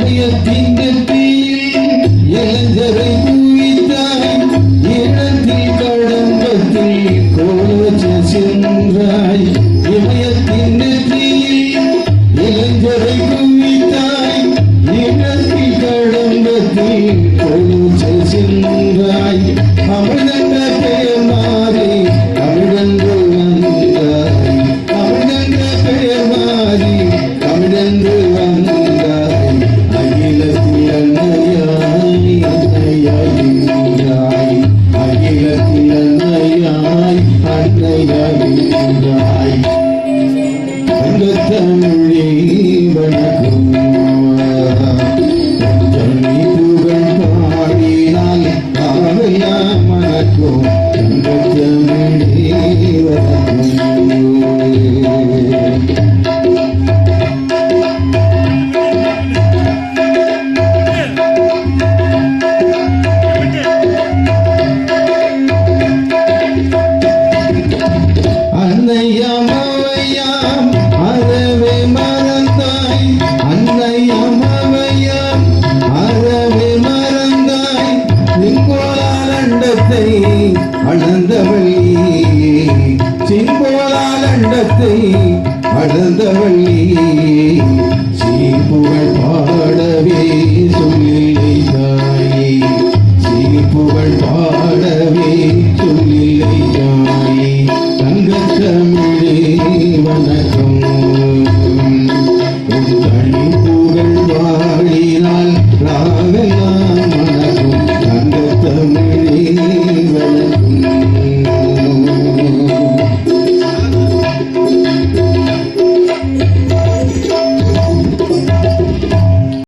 இமயத்தின் நெற்றியில் இளைஞரை குவித்தாய் இடத்தில் கடம்பத்தில் கோலோச்ச சென்றாய். இமயத்தின் நெற்றியில் இளைஞரை குவித்தாய் இடத்தில் கடம்பத்தில் கோலோச்ச சென்றாய். அமிழ்ந்த அன்னையாய் நின்றாய் தமிழே வணக்கம் ஜனி புகழ் பாடினால் பாவையாம் மணக்கும். அண்டத்தை அளந்தவள்ளி சிங்கோலால் அண்டத்தை அளந்தவள்ளி